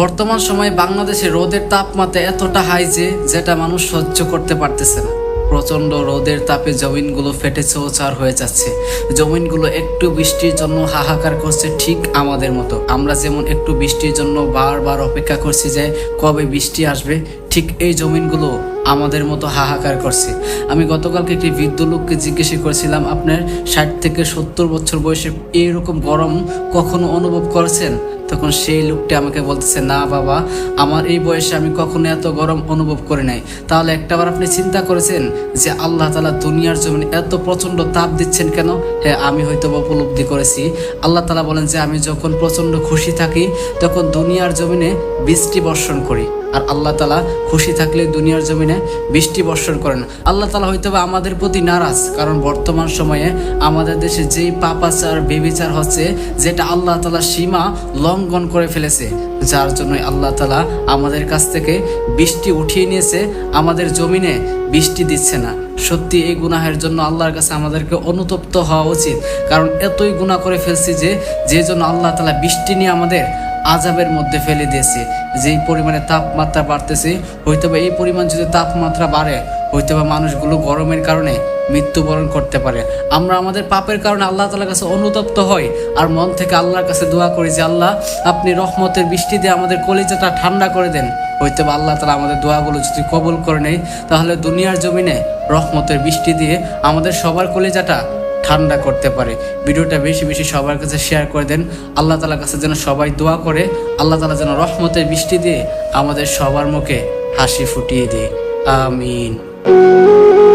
বর্তমান সময়ে বাংলাদেশে রোদের তাপমাত্রা এতটা হাই যে যেটা মানুষ সহ্য করতে পারতেছে না। প্রচণ্ড রোদের তাপে জমিনগুলো ফেটে চৌচার হয়ে যাচ্ছে। জমিনগুলো একটু বৃষ্টির জন্য হাহাকার করছে ঠিক আমাদের মতো। আমরা যেমন একটু বৃষ্টির জন্য বারবার অপেক্ষা করছি যে কবে বৃষ্টি আসবে, ঠিক এই জমিনগুলো আমাদের মতো হাহাকার করছে। আমি গতকালকে একটি বৃদ্ধ লোককে জিজ্ঞেস করেছিলাম, আপনার ষাট থেকে সত্তর বছর বয়সে এইরকম গরম কখনো অনুভব করেছেন? তখন সেই লোকটি আমাকে বলতেছে, না বাবা, আমার এই বয়সে আমি কখনো এত গরম অনুভব করি নাই। তাহলে একটাবার আপনি চিন্তা করেছেন যে আল্লাহ তালা দুনিয়ার জমিনে এত প্রচণ্ড তাপ দিচ্ছেন কেন? হ্যাঁ আমি হয়তো উপলব্ধি করেছি। আল্লাহ তালা বলেন যে আমি যখন প্রচণ্ড খুশি থাকি, তখন দুনিয়ার জমিনে বৃষ্টি বর্ষণ করি। আর আল্লাহ তালা খুশি থাকলে দুনিয়ার জমিনে বৃষ্টি বর্ষণ করেন। আল্লাহ তালা হয়তো আমাদের প্রতি নারাজ, কারণ বর্তমান সময়ে আমাদের দেশে যেই পাপাচার, বেবিচার হচ্ছে, যেটা আল্লাহ তালা সীমা লঙ্ঘন করে ফেলেছে, যার জন্য আল্লাহ তালা আমাদের কাছ থেকে বৃষ্টি উঠিয়ে নিয়েছে, আমাদের জমিনে বৃষ্টি দিচ্ছে না। সত্যি এই গুনাহের জন্য আল্লাহর কাছে আমাদেরকে অনুতপ্ত হওয়া উচিত। কারণ এতই গুনাহ করে ফেলছি যে যে জন্য আল্লাহ তালা বৃষ্টি নিয়ে আমাদের আজাবের মধ্যে ফেলে দিয়েছে। যেই পরিমাণে তাপমাত্রা বাড়তেছে হয়তো এই পরিমাণ যদি তাপমাত্রা বাড়ে হয়তো বা মানুষগুলো গরমের কারণে মৃত্যুবরণ করতে পারে। আমরা আমাদের পাপের কারণে আল্লাহ তালার কাছে অনুতপ্ত হই আর মন থেকে আল্লাহর কাছে দোয়া করি যে, আল্লাহ, আপনি রহমতের বৃষ্টি দিয়ে আমাদের কলিজাটা ঠান্ডা করে দেন। হয়তো বা আল্লাহ তালা আমাদের দোয়াগুলো যদি কবল করে নেয়, তাহলে দুনিয়ার জমিনে রহমতের বৃষ্টি দিয়ে আমাদের সবার কলিজাটা ঠান্ডা করতে পারে। ভিডিওটা বেশি বেশি সবার কাছে শেয়ার করে দেন। আল্লাহ তালার কাছে যেন সবাই দোয়া করে, আল্লাহ তালা যেন রহমতের বৃষ্টি দিয়ে আমাদের সবার মুখে হাসি ফুটিয়ে দেয়। আমিন। Música